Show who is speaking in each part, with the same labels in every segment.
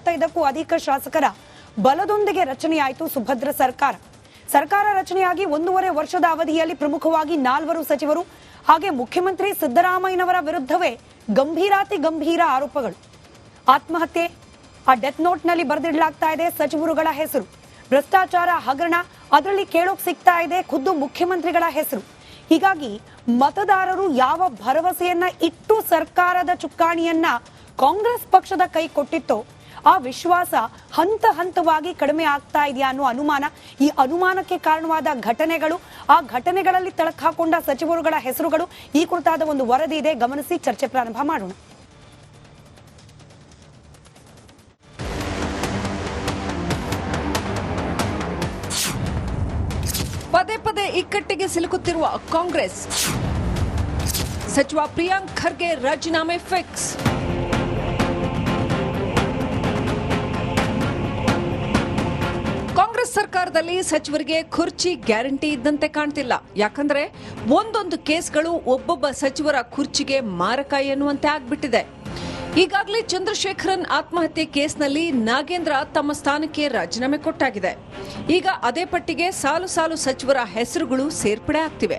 Speaker 1: ಮೂವತ್ತೈದಕ್ಕೂ ಅಧಿಕ ಶಾಸಕರ ಬಲದೊಂದಿಗೆ ರಚನೆಯಾಯಿತು ಸುಭದ್ರ ಸರ್ಕಾರ. ಸರ್ಕಾರ ರಚನೆಯಾಗಿ ಒಂದೂವರೆ ವರ್ಷದ ಅವಧಿಯಲ್ಲಿ ಪ್ರಮುಖವಾಗಿ ನಾಲ್ವರು ಸಚಿವರು ಹಾಗೆ ಮುಖ್ಯಮಂತ್ರಿ ಸಿದ್ದರಾಮಯ್ಯನವರ ವಿರುದ್ಧವೇ ಗಂಭೀರಾತಿ ಗಂಭೀರ ಆರೋಪಗಳು. ಆತ್ಮಹತ್ಯೆ, ಆ ಡೆತ್ ನೋಟ್ನಲ್ಲಿ ಬರೆದಿಡಲಾಗ್ತಾ ಇದೆ ಸಚಿವರುಗಳ ಹೆಸರು. ಭ್ರಷ್ಟಾಚಾರ, ಹಗರಣ ಅದರಲ್ಲಿ ಕೇಳೋಕ್ ಸಿಗ್ತಾ ಇದೆ ಖುದ್ದು ಮುಖ್ಯಮಂತ್ರಿಗಳ ಹೆಸರು. ಹೀಗಾಗಿ ಮತದಾರರು ಯಾವ ಭರವಸೆಯನ್ನ ಇಟ್ಟು ಸರ್ಕಾರದ ಚುಕ್ಕಾಣಿಯನ್ನ ಕಾಂಗ್ರೆಸ್ ಪಕ್ಷದ ಕೈ ಕೊಟ್ಟಿತ್ತೋ ಆ ವಿಶ್ವಾಸ ಹಂತ ಹಂತವಾಗಿ ಕಡಿಮೆ ಆಗ್ತಾ ಇದೆಯಾ ಅನ್ನೋ ಅನುಮಾನ ಈ ಅನುಮಾನಕ್ಕೆ ಕಾರಣವಾದ ಘಟನೆಗಳು, ಆ ಘಟನೆಗಳಲ್ಲಿ ತಳಕ್ ಹಾಕೊಂಡ ಸಚಿವರುಗಳ ಹೆಸರುಗಳು, ಈ ಕುರಿತಾದ ಒಂದು ವರದಿ ಇದೆ. ಗಮನಿಸಿ, ಚರ್ಚೆ ಪ್ರಾರಂಭ ಮಾಡೋಣ.
Speaker 2: ಪದೇ ಪದೇ ಇಕ್ಕಟ್ಟಿಗೆ ಸಿಲುಕುತ್ತಿರುವ ಕಾಂಗ್ರೆಸ್. ಸಚಿವ ಪ್ರಿಯಾಂಕ್ ಖರ್ಗೆ ರಾಜೀನಾಮೆ ಫಿಕ್ಸ್. ಸರ್ಕಾರದಲ್ಲಿ ಸಚಿವರಿಗೆ ಕುರ್ಚಿ ಗ್ಯಾರಂಟಿ ಇದ್ದಂತೆ ಕಾಣ್ತಿಲ್ಲ. ಯಾಕಂದ್ರೆ ಒಂದೊಂದು ಕೇಸ್ಗಳು ಒಬ್ಬೊಬ್ಬ ಸಚಿವರ ಕುರ್ಚಿಗೆ ಮಾರಕ ಎನ್ನುವಂತೆ ಆಗ್ಬಿಟ್ಟಿದೆ. ಈಗಾಗಲೇ ಚಂದ್ರಶೇಖರನ್ ಆತ್ಮಹತ್ಯೆ ಕೇಸ್ನಲ್ಲಿ ನಾಗೇಂದ್ರ ತಮ್ಮ ಸ್ಥಾನಕ್ಕೆ ರಾಜೀನಾಮೆ ಕೊಟ್ಟಾಗಿದೆ. ಈಗ ಅದೇ ಪಟ್ಟಿಗೆ ಸಾಲು ಸಾಲು ಸಚಿವರ ಹೆಸರುಗಳು ಸೇರ್ಪಡೆ ಆಗ್ತಿವೆ.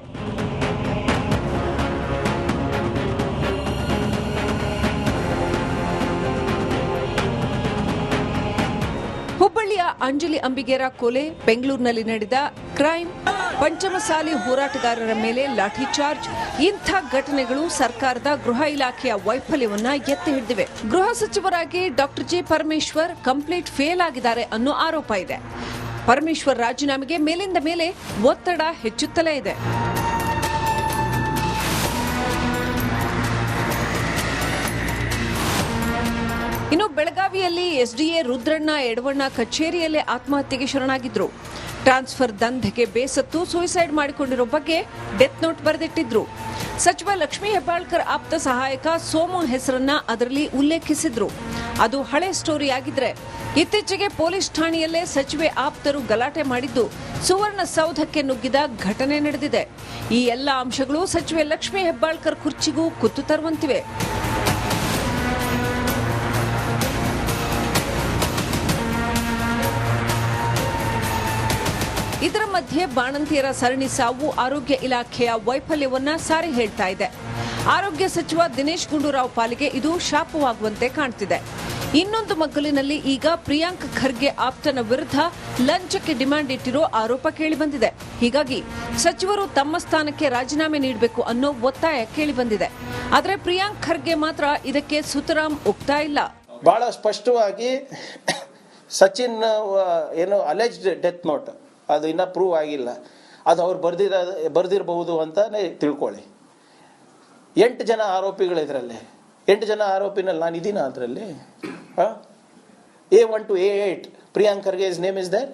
Speaker 2: ಅಂಜಲಿ ಅಂಬಿಗೇರ ಕೊಲೆ ಬೆಂಗಳೂರಿನಲ್ಲಿ ನಡೆದ ಕ್ರೈಮ್. ಪಂಚಮಸಾಲಿ ಹೋರಾಟಗಾರರ ಮೇಲೆ ಲಾಠಿ ಚಾರ್ಜ್. ಇಂಥ ಘಟನೆಗಳು ಸರ್ಕಾರದ ಗೃಹ ಇಲಾಖೆಯ ವೈಫಲ್ಯವನ್ನ ಎತ್ತಿ ಹಿಡಿದಿವೆ. ಗೃಹ ಸಚಿವರಾಗಿ doctor G Parameshwar complete fail ಆಗಿದ್ದಾರೆ ಅನ್ನೋ ಆರೋಪ ಇದೆ. ಪರಮೇಶ್ವರ್ ರಾಜೀನಾಮೆಗೆ ಮೇಲಿಂದ ಮೇಲೆ ಒತ್ತಡ ಹೆಚ್ಚುತ್ತಲೇ ಇದೆ. ಬೆಳಗಾವಿಯಲ್ಲಿ ಎಸ್ಡಿಎ ರುದ್ರಣ್ಣ ಎಡವಣ್ಣ ಕಚೇರಿಯಲ್ಲೇ ಆತ್ಮಹತ್ಯೆಗೆ ಶರಣಾಗಿದ್ರು. ಟ್ರಾನ್ಸ್ಫರ್ ದಂಧೆಗೆ ಬೇಸತ್ತು ಸೂಯಿಸೈಡ್ ಮಾಡಿಕೊಂಡಿರೋ ಬಗ್ಗೆ ಡೆತ್ ನೋಟ್ ಬರೆದಿಟ್ಟಿದ್ರು. ಸಚಿವ ಲಕ್ಷ್ಮೀ ಹೆಬ್ಬಾಳ್ಕರ್ ಆಪ್ತ ಸಹಾಯಕ ಸೋಮು ಹೆಸರನ್ನ ಅದರಲ್ಲಿ ಉಲ್ಲೇಖಿಸಿದ್ರು. ಅದು ಹಳೆ ಸ್ಟೋರಿ ಆಗಿದ್ರೆ ಇತ್ತೀಚೆಗೆ ಪೊಲೀಸ್ ಠಾಣೆಯಲ್ಲೇ ಸಚಿವೆ ಆಪ್ತರು ಗಲಾಟೆ ಮಾಡಿದ್ದು ಸುವರ್ಣ ಸೌಧಕ್ಕೆ ನುಗ್ಗಿದ ಘಟನೆ ನಡೆದಿದೆ. ಈ ಎಲ್ಲ ಅಂಶಗಳು ಸಚಿವೆ ಲಕ್ಷ್ಮೀ ಹೆಬ್ಬಾಳ್ಕರ್ ಕುರ್ಚಿಗೂ ಕುತ್ತು ತರುವಂತಿವೆ. ಇದರ ಮಧ್ಯೆ ಬಾಣಂತಿಯರ ಸರಣಿ ಸಾವು ಆರೋಗ್ಯ ಇಲಾಖೆಯ ವೈಫಲ್ಯವನ್ನ ಸಾರಿ ಹೇಳ್ತಾ ಇದೆ. ಆರೋಗ್ಯ ಸಚಿವ ದಿನೇಶ್ ಗುಂಡೂರಾವ್ ಪಾಲಿಗೆ ಇದು ಶಾಪವಾಗುವಂತೆ ಕಾಣ್ತಿದೆ. ಇನ್ನೊಂದು ಮಗ್ಗಲಿನಲ್ಲಿ ಈಗ ಪ್ರಿಯಾಂಕ್ ಖರ್ಗೆ ಆಪ್ತನ ವಿರುದ್ಧ ಲಂಚಕ್ಕೆ ಡಿಮ್ಯಾಂಡ್ ಇಟ್ಟಿರೋ ಆರೋಪ ಕೇಳಿಬಂದಿದೆ. ಹೀಗಾಗಿ ಸಚಿವರು ತಮ್ಮ ಸ್ಥಾನಕ್ಕೆ ರಾಜೀನಾಮೆ ನೀಡಬೇಕು ಅನ್ನೋ ಒತ್ತಾಯ ಕೇಳಿಬಂದಿದೆ. ಆದರೆ ಪ್ರಿಯಾಂಕ್ ಖರ್ಗೆ ಮಾತ್ರ ಇದಕ್ಕೆ ಸುತರಾಮ್ ಒಪ್ತಾ ಇಲ್ಲ.
Speaker 3: ಬಹಳ ಸ್ಪಷ್ಟವಾಗಿ ಸಚಿನ್ ಏನು ಅಲೆಜ್ಡ್ ಡೆತ್ ನೋಟ್ ಅದು ಇನ್ನೂ ಪ್ರೂವ್ ಆಗಿಲ್ಲ. ಅದು ಅವ್ರು ಬರ್ದಿರ ಬರ್ದಿರಬಹುದು ಅಂತಲೇ ತಿಳ್ಕೊಳ್ಳಿ. ಎಂಟು ಜನ ಆರೋಪಿಗಳು ಇದರಲ್ಲಿ. ಎಂಟು ಜನ ಆರೋಪಿನಲ್ಲಿ ನಾನು ಇದೀನ ಅದರಲ್ಲಿ? A one to A eight Priyank Kharge is name is there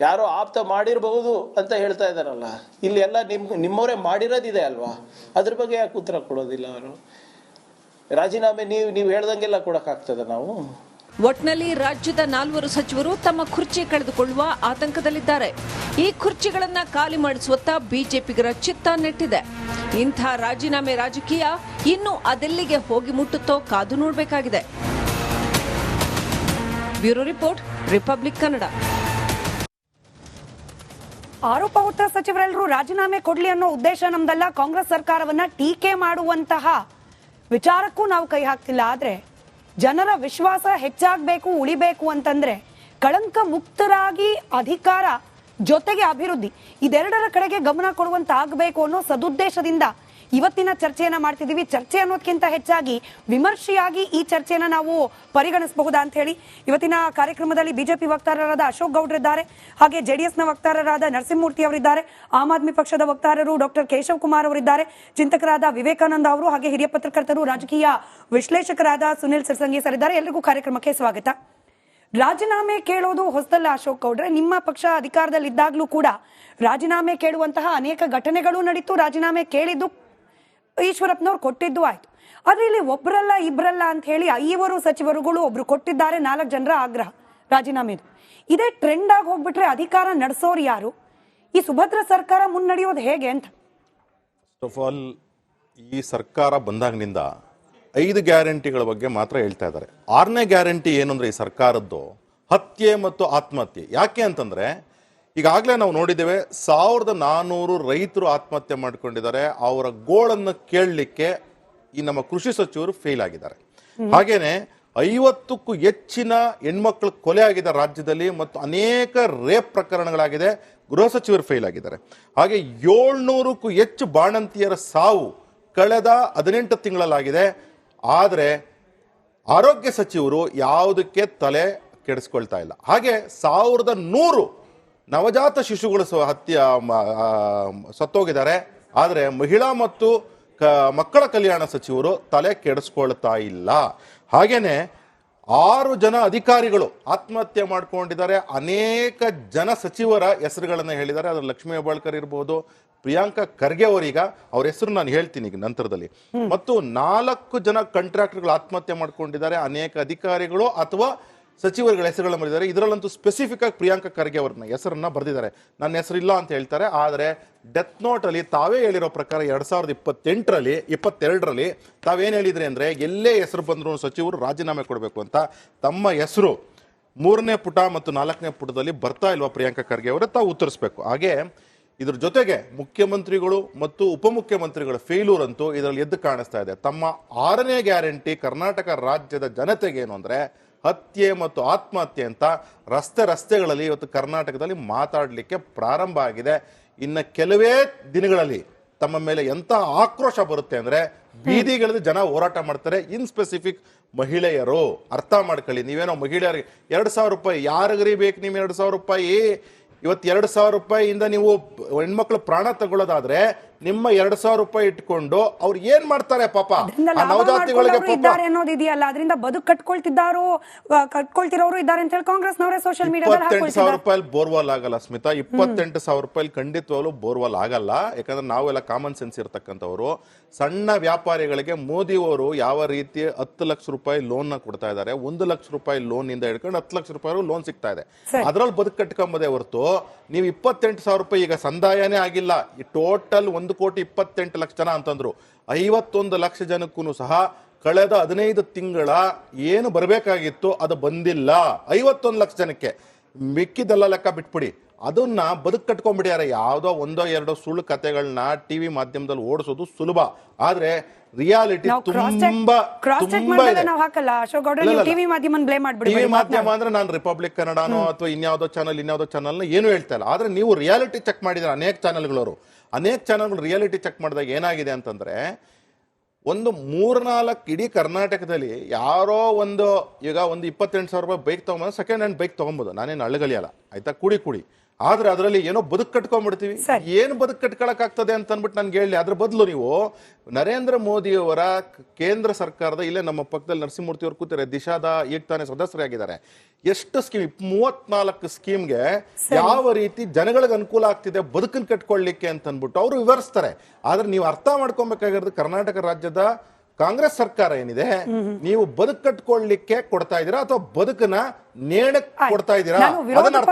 Speaker 3: ಯಾರೋ ಆಪ್ತ ಮಾಡಿರಬಹುದು ಅಂತ ಹೇಳ್ತಾ ಇದ್ದಾರಲ್ಲ. ಇಲ್ಲಿ ಎಲ್ಲ ನಿಮ್, ನಿಮ್ಮವರೇ ಮಾಡಿರೋದಿದೆ ಅಲ್ವಾ? ಅದ್ರ ಬಗ್ಗೆ ಯಾಕೆ ಉತ್ತರ ಕೊಡೋದಿಲ್ಲ ಅವರು? ರಾಜೀನಾಮೆ ನೀವು ನೀವು ಹೇಳ್ದಂಗೆಲ್ಲ ಕೊಡೋಕ್ಕಾಗ್ತದೆ ನಾವು?
Speaker 2: ಒಟ್ನಲ್ಲಿ ರಾಜ್ಯದ ನಾಲ್ವರು ಸಚಿವರು ತಮ್ಮ ಕುರ್ಚಿ ಕಳೆದುಕೊಳ್ಳುವ ಆತಂಕದಲ್ಲಿದ್ದಾರೆ. ಈ ಕುರ್ಚಿಗಳನ್ನ ಖಾಲಿ ಮಾಡಿಸುವತ್ತ ಬಿಜೆಪಿಗರ ಚಿತ್ತ ನೆಟ್ಟಿದೆ. ಇಂಥ ರಾಜೀನಾಮೆ ರಾಜಕೀಯ ಇನ್ನು ಅದೆಲ್ಲಿಗೆ ಹೋಗಿ ಮುಟ್ಟುತ್ತೋ ಕಾದು ನೋಡಬೇಕಾಗಿದೆ. Bureau report, republic Kannada.
Speaker 1: ಆರೋಪ ಉತ್ತರ ಸಚಿವರೆಲ್ಲರೂ ರಾಜೀನಾಮೆ ಕೊಡಲಿ ಅನ್ನೋ ಉದ್ದೇಶ ನಮ್ದಲ್ಲ. ಕಾಂಗ್ರೆಸ್ ಸರ್ಕಾರವನ್ನ ಟೀಕೆ ಮಾಡುವಂತಹ ವಿಚಾರಕ್ಕೂ ನಾವು ಕೈ ಹಾಕ್ತಿಲ್ಲ. ಆದ್ರೆ ಜನರ ವಿಶ್ವಾಸ ಹೆಚ್ಚಾಗಬೇಕು, ಉಳಿಬೇಕು ಅಂತಂದ್ರೆ ಕಳಂಕ ಮುಕ್ತರಾಗಿ ಅಧಿಕಾರ ಜೊತೆಗೆ ಅಭಿವೃದ್ಧಿ. ಇದೆರಡರ ಕಡೆಗೆ ಗಮನ ಕೊಡುವಂತಾಗಬೇಕು ಅನ್ನೋ ಸದುದ್ದೇಶದಿಂದ ಇವತ್ತಿನ ಚರ್ಚೆಯನ್ನ ಮಾಡ್ತಿದ್ದೀವಿ. ಚರ್ಚೆ ಅನ್ನೋದಕ್ಕಿಂತ ಹೆಚ್ಚಾಗಿ ವಿಮರ್ಶೆಯಾಗಿ ಈ ಚರ್ಚೆಯನ್ನ ನಾವು ಪರಿಗಣಿಸಬಹುದಾ ಅಂತ ಹೇಳಿ ಇವತ್ತಿನ ಕಾರ್ಯಕ್ರಮದಲ್ಲಿ ಬಿಜೆಪಿ ವಕ್ತಾರರಾದ ಅಶೋಕ್ ಗೌಡ್ರಿದ್ದಾರೆ ಹಾಗೆ ಜೆಡಿಎಸ್ನ ವಕ್ತಾರರಾದ ನರಸಿಂಹಮೂರ್ತಿ ಅವರಿದ್ದಾರೆ ಆಮ್ ಆದ್ಮಿ ಪಕ್ಷದ ವಕ್ತಾರರು ಡಾಕ್ಟರ್ ಕೇಶವ್ ಕುಮಾರ್ ಅವರಿದ್ದಾರೆ ಚಿಂತಕರಾದ ವಿವೇಕಾನಂದ ಅವರು ಹಾಗೆ ಹಿರಿಯ ಪತ್ರಕರ್ತರು ರಾಜಕೀಯ ವಿಶ್ಲೇಷಕರಾದ ಸುನಿಲ್ ಸಿರ್ಸಂಗಿ ಸರ್ ಇದ್ದಾರೆ. ಎಲ್ಲರಿಗೂ ಕಾರ್ಯಕ್ರಮಕ್ಕೆ ಸ್ವಾಗತ. ರಾಜೀನಾಮೆ ಕೇಳೋದು ಹೊಸದಲ್ಲ ಅಶೋಕ್ ಗೌಡ್ರೆ. ನಿಮ್ಮ ಪಕ್ಷ ಅಧಿಕಾರದಲ್ಲಿದ್ದಾಗಲೂ ಕೂಡ ರಾಜೀನಾಮೆ ಕೇಳುವಂತಹ ಅನೇಕ ಘಟನೆಗಳು ನಡೀತು. ರಾಜೀನಾಮೆ ಕೇಳಿದ್ದು ಈಶ್ವರಪ್ಪನವ್ರು ಕೊಟ್ಟಿದ್ದು ಆಯ್ತು. ಆದ್ರೆ ಇಲ್ಲಿ ಒಬ್ರಲ್ಲ ಇಬ್ಬರಲ್ಲ ಅಂತ ಹೇಳಿ ಐವರು ಸಚಿವರುಗಳು ಒಬ್ರು ಕೊಟ್ಟಿದ್ದಾರೆ ನಾಲ್ಕು ಜನರ ಆಗ್ರಹ ರಾಜೀನಾಮೆದು ಇದೇ. ಟ್ರೆಂಡ್ ಆಗಿ ಹೋಗ್ಬಿಟ್ರೆ ಅಧಿಕಾರ ನಡೆಸೋರು ಯಾರು? ಈ ಸುಭದ್ರ ಸರ್ಕಾರ ಮುನ್ನಡೆಯೋದು ಹೇಗೆ ಅಂತ?
Speaker 4: ಫಸ್ಟ್ ಆಫ್ ಆಲ್ ಈ ಸರ್ಕಾರ ಬಂದಾಗಿನಿಂದ ಐದು ಗ್ಯಾರಂಟಿಗಳ ಬಗ್ಗೆ ಮಾತ್ರ ಹೇಳ್ತಾ ಇದ್ದಾರೆ. ಆರನೇ ಗ್ಯಾರಂಟಿ ಏನು ಈ ಸರ್ಕಾರದ್ದು ಹತ್ಯೆ ಮತ್ತು ಆತ್ಮಹತ್ಯೆ. ಯಾಕೆ ಅಂತಂದ್ರೆ ಈಗಾಗಲೇ ನಾವು ನೋಡಿದ್ದೇವೆ ಸಾವಿರದ ನಾನೂರು ರೈತರು ಆತ್ಮಹತ್ಯೆ ಮಾಡಿಕೊಂಡಿದ್ದಾರೆ. ಅವರ ಗೋಳನ್ನು ಕೇಳಲಿಕ್ಕೆ ಈ ನಮ್ಮ ಕೃಷಿ ಸಚಿವರು ಫೇಲ್ ಆಗಿದ್ದಾರೆ. ಹಾಗೇನೆ ಐವತ್ತಕ್ಕೂ ಹೆಚ್ಚಿನ ಹೆಣ್ಮಕ್ಳು ಕೊಲೆ ಆಗಿದೆ ರಾಜ್ಯದಲ್ಲಿ ಮತ್ತು ಅನೇಕ ರೇಪ್ ಪ್ರಕರಣಗಳಾಗಿದೆ ಗೃಹ ಸಚಿವರು ಫೇಲ್ ಆಗಿದ್ದಾರೆ. ಹಾಗೆ ಏಳ್ನೂರಕ್ಕೂ ಹೆಚ್ಚು ಬಾಣಂತಿಯರ ಸಾವು ಕಳೆದ ಹದಿನೆಂಟು ತಿಂಗಳಲ್ಲಾಗಿದೆ. ಆದರೆ ಆರೋಗ್ಯ ಸಚಿವರು ಯಾವುದಕ್ಕೆ ತಲೆ ಕೆಡಿಸ್ಕೊಳ್ತಾ ಇಲ್ಲ. ಹಾಗೆ ಸಾವಿರದ ನೂರು ನವಜಾತ ಶಿಶುಗಳು ಹತ್ಯ ಸತ್ತೋಗಿದ್ದಾರೆ. ಆದರೆ ಮಹಿಳಾ ಮತ್ತು ಕ ಮಕ್ಕಳ ಕಲ್ಯಾಣ ಸಚಿವರು ತಲೆ ಕೆಡಿಸ್ಕೊಳ್ತಾ ಇಲ್ಲ. ಹಾಗೇನೆ ಆರು ಜನ ಅಧಿಕಾರಿಗಳು ಆತ್ಮಹತ್ಯೆ ಮಾಡ್ಕೊಂಡಿದ್ದಾರೆ. ಅನೇಕ ಜನ ಸಚಿವರ ಹೆಸರುಗಳನ್ನು ಹೇಳಿದ್ದಾರೆ. ಅದರ ಲಕ್ಷ್ಮೀ ಹೆಬ್ಬಾಳ್ಕರ್ ಇರ್ಬೋದು ಪ್ರಿಯಾಂಕಾ ಖರ್ಗೆ ಅವರೀಗ ಅವ್ರ ಹೆಸರು ನಾನು ಹೇಳ್ತೀನಿ ಈಗ ನಂತರದಲ್ಲಿ. ಮತ್ತು ನಾಲ್ಕು ಜನ ಕಾಂಟ್ರಾಕ್ಟರ್ಗಳು ಆತ್ಮಹತ್ಯೆ ಮಾಡ್ಕೊಂಡಿದ್ದಾರೆ. ಅನೇಕ ಅಧಿಕಾರಿಗಳು ಅಥವಾ ಸಚಿವರುಗಳ ಹೆಸರುಗಳನ್ನು ಬರೆದಿದ್ದಾರೆ. ಇದರಲ್ಲಂತೂ ಸ್ಪೆಸಿಫಿಕ್ ಆಗಿ ಪ್ರಿಯಾಂಕಾ ಖರ್ಗೆ ಅವ್ರನ್ನ ಹೆಸರನ್ನ ಬರೆದಿದ್ದಾರೆ. ನನ್ನ ಹೆಸರಿಲ್ಲ ಅಂತ ಹೇಳ್ತಾರೆ. ಆದರೆ ಡೆತ್ ನೋಟ್ ಅಲ್ಲಿ ತಾವೇ ಹೇಳಿರೋ ಪ್ರಕಾರ ಎರಡು ಸಾವಿರದ ಇಪ್ಪತ್ತೆಂಟರಲ್ಲಿ, ಇಪ್ಪತ್ತೆರಡರಲ್ಲಿ ತಾವೇನು ಹೇಳಿದ್ರಿ ಅಂದರೆ ಎಲ್ಲೇ ಹೆಸರು ಬಂದರೂ ಸಚಿವರು ರಾಜೀನಾಮೆ ಕೊಡಬೇಕು ಅಂತ ತಮ್ಮ ಹೆಸರು ಮೂರನೇ ಪುಟ ಮತ್ತು ನಾಲ್ಕನೇ ಪುಟದಲ್ಲಿ ಬರ್ತಾ ಇಲ್ವಾ ಪ್ರಿಯಾಂಕಾ ಖರ್ಗೆ ಅವರೇ ತಾವು ಉತ್ತರಿಸಬೇಕು. ಹಾಗೆ ಇದ್ರ ಜೊತೆಗೆ ಮುಖ್ಯಮಂತ್ರಿಗಳು ಮತ್ತು ಉಪಮುಖ್ಯಮಂತ್ರಿಗಳ ಫೇಲ್ಯೂರ್ ಅಂತೂ ಇದರಲ್ಲಿ ಎದ್ದು ಕಾಣಿಸ್ತಾ ಇದೆ. ತಮ್ಮ ಆರನೇ ಗ್ಯಾರಂಟಿ ಕರ್ನಾಟಕ ರಾಜ್ಯದ ಜನತೆಗೆ ಏನು ಅಂದ್ರೆ ಹತ್ಯೆ ಮತ್ತು ಆತ್ಮಹತ್ಯೆ ಅಂತ ರಸ್ತೆ ರಸ್ತೆಗಳಲ್ಲಿ ಇವತ್ತು ಕರ್ನಾಟಕದಲ್ಲಿ ಮಾತಾಡಲಿಕ್ಕೆ ಪ್ರಾರಂಭ ಆಗಿದೆ. ಇನ್ನು ಕೆಲವೇ ದಿನಗಳಲ್ಲಿ ತಮ್ಮ ಮೇಲೆ ಎಂಥ ಆಕ್ರೋಶ ಬರುತ್ತೆ ಅಂದರೆ ಬೀದಿಗಳಲ್ಲಿ ಜನ ಹೋರಾಟ ಮಾಡ್ತಾರೆ. ಇನ್ ಸ್ಪೆಸಿಫಿಕ್ ಮಹಿಳೆಯರು, ಅರ್ಥ ಮಾಡ್ಕೊಳ್ಳಿ. ನೀವೇನೋ ಮಹಿಳೆಯರಿಗೆ ಎರಡು ಸಾವಿರ ರೂಪಾಯಿ, ಯಾರಿಗರಿ ಬೇಕು ನೀವು ಎರಡು ಸಾವಿರ ರೂಪಾಯಿ? ಇವತ್ತು ಎರಡು ಸಾವಿರ ರೂಪಾಯಿಯಿಂದ ನೀವು ಹೆಣ್ಮಕ್ಳು ಪ್ರಾಣ ತಗೊಳ್ಳೋದಾದ್ರೆ ನಿಮ್ಮ ಎರಡ್ ಸಾವಿರ ರೂಪಾಯಿ ಇಟ್ಕೊಂಡು ಅವ್ರು ಏನ್ ಮಾಡ್ತಾರೆ ಪಾಪ? ನವಜಾತಿಗಳಿಗೆ
Speaker 1: ಇದ್ದಾರೆ ಅನ್ನೋದು ಇದೆಯಲ್ಲ ಅದರಿಂದ ಬದುಕು ಕಟ್ಕೊಳ್ತಿದ್ದಾರು ಕಟ್ಕೊಳ್ತಿರೋರು ಇದ್ದಾರೆ ಅಂತ ಹೇಳಿ ಕಾಂಗ್ರೆಸ್ನವರೇ ಸೋಷಿಯಲ್ ಮೀಡಿಯಾ
Speaker 4: ಇಪ್ಪತ್ತೆಂಟು ಸಾವಿರ ರೂಪಾಯಿ ಬೋರ್ವಾಲ್ ಆಗಲ್ಲ ಸ್ಮಿತಾ. ಇಪ್ಪತ್ತೆಂಟು ಸಾವಿರ ರೂಪಾಯಿ ಖಂಡಿತವಾಗ್ಲೂ ಬೋರ್ವಾಲ್ ಆಗಲ್ಲ. ಯಾಕಂದ್ರೆ ನಾವೆಲ್ಲ ಕಾಮನ್ ಸೆನ್ಸ್ ಇರ್ತಕ್ಕಂಥವ್ರು. ಸಣ್ಣ ವ್ಯಾಪಾರಿಗಳಿಗೆ ಮೋದಿ ಅವರು ಯಾವ ರೀತಿ ಹತ್ತು ಲಕ್ಷ ರೂಪಾಯಿ ಲೋನ್ನ ಕೊಡ್ತಾ ಇದ್ದಾರೆ ಒಂದು ಲಕ್ಷ ರೂಪಾಯಿ ಲೋನ್ ಇಂದ ಹಿಡ್ಕೊಂಡು ಹತ್ತು ಲಕ್ಷ ರೂಪಾಯಿ ಲೋನ್ ಸಿಗ್ತಾ ಇದೆ.
Speaker 1: ಅದರಲ್ಲಿ
Speaker 4: ಅದ್ರಲ್ಲಿ ಬದುಕು ಕಟ್ಕೊಂಬದೇ ಹೊರತು ನೀವು ಇಪ್ಪತ್ತೆಂಟು ಸಾವಿರ ರೂಪಾಯಿ ಈಗ ಸಂದಾಯನೇ ಆಗಿಲ್ಲ. ಈ ಟೋಟಲ್ ಒಂದು ಕೋಟಿ ಇಪ್ಪತ್ತೆಂಟು ಲಕ್ಷ ಜನ ಅಂತಂದ್ರು. ಐವತ್ತೊಂದು ಲಕ್ಷ ಜನಕ್ಕೂ ಸಹ ಕಳೆದ ಹದಿನೈದು ತಿಂಗಳ ಏನು ಬರಬೇಕಾಗಿತ್ತು ಅದು ಬಂದಿಲ್ಲ. ಐವತ್ತೊಂದು ಲಕ್ಷ ಜನಕ್ಕೆ ಮಿಕ್ಕಿದೆಲ್ಲ ಲೆಕ್ಕ ಬಿಟ್ಬಿಡಿ. ಅದನ್ನ ಬದುಕು ಕಟ್ಕೊಂಡ್ಬಿಟ್ಟಿದ್ದಾರೆ ಯಾವುದೋ ಒಂದೋ ಎರಡೋ ಸುಳ್ಳು ಕತೆಗಳನ್ನ ಟಿವಿ ಮಾಧ್ಯಮದಲ್ಲಿ ಓಡಿಸೋದು ಸುಲಭ. ಆದ್ರೆ ರಿಯಾಲಿಟಿ ತುಂಬಾ.
Speaker 1: ಟಿವಿ
Speaker 4: ಮಾಧ್ಯಮ ಅಂದ್ರೆ ನಾನು ರಿಪಬ್ಲಿಕ್ ಕನ್ನಡನೋ ಅಥವಾ ಇನ್ಯಾವುದೋ ಚಾನಲ್ ಇನ್ಯಾವುದೋ ಚಾನಲ್ ಏನು ಹೇಳ್ತಾ ಇಲ್ಲ. ಆದ್ರೆ ನೀವು ರಿಯಾಲಿಟಿ ಚೆಕ್ ಮಾಡಿದ್ರೆ ಅನೇಕ ಚಾನಲ್ಗಳವರು ಅನೇಕ ಚಾನಲ್ಗಳು ರಿಯಾಲಿಟಿ ಚೆಕ್ ಮಾಡಿದಾಗ ಏನಾಗಿದೆ ಅಂತಂದ್ರೆ ಒಂದು ಮೂರ್ನಾಲ್ಕು ಇಡೀ ಕರ್ನಾಟಕದಲ್ಲಿ ಯಾರೋ ಒಂದು ಈಗ ಒಂದು ಇಪ್ಪತ್ತೆಂಟು ಸಾವಿರ ರೂಪಾಯಿ ಬೈಕ್ ತಗೊಂಬಂದ್ರೆ ಸೆಕೆಂಡ್ ಹ್ಯಾಂಡ್ ಬೈಕ್ ತೊಗೊಬೋದು ನಾನೇನು ಅಳಗಲಿಯಲ್ಲ ಆಯ್ತಾ? ಕೂಡಿ ಕುಡಿ. ಆದ್ರೆ ಅದರಲ್ಲಿ ಏನೋ ಬದುಕು ಕಟ್ಕೊಂಡ್ಬಿಡ್ತೀವಿ. ಏನು ಬದುಕು ಕಟ್ಕೊಳಕ್ ಆಗ್ತದೆ ಅಂತ ಅಂದ್ಬಿಟ್ಟು ನನ್ಗೆ ಹೇಳಿ ಅದ್ರ ಬದಲು ನೀವು ನರೇಂದ್ರ ಮೋದಿಯವರ ಕೇಂದ್ರ ಸರ್ಕಾರದ ಇಲ್ಲೇ ನಮ್ಮ ಪಕ್ಕದಲ್ಲಿ ನರಸಿಂಹಮೂರ್ತಿ ಅವರು ಕೂತಾರೆ ದಿಶಾದ ಈಗ ತಾನೇ ಸದಸ್ಯರಾಗಿದ್ದಾರೆ. ಎಷ್ಟು ಸ್ಕೀಮ್ ಮೂವತ್ನಾಲ್ಕು ಸ್ಕೀಮ್ಗೆ ಯಾವ ರೀತಿ ಜನಗಳಿಗೆ ಅನುಕೂಲ ಆಗ್ತಿದೆ ಬದುಕನ್ನು ಕಟ್ಕೊಳ್ಳಿಕ್ಕೆ ಅಂತ ಅಂದ್ಬಿಟ್ಟು ಅವರು ವಿವರಿಸ್ತಾರೆ. ಆದ್ರೆ ನೀವು ಅರ್ಥ ಮಾಡ್ಕೊಬೇಕಾಗಿರೋದು ಕರ್ನಾಟಕ ರಾಜ್ಯದ ಕಾಂಗ್ರೆಸ್ ಸರ್ಕಾರ ಏನಿದೆ? ನೀವು ಬದುಕು ಕಟ್ಕೊಳ್ಳಿಕ್ಕೆ ಕೊಡ್ತಾ ಇದ್ದೀರಾ ಅಥವಾ ಬದುಕನ್ನ ನೇಣಕ್ ಕೊಡ್ತಾ
Speaker 1: ಇದೀರಾ
Speaker 4: ಅದನ್ನ ಅರ್ಥ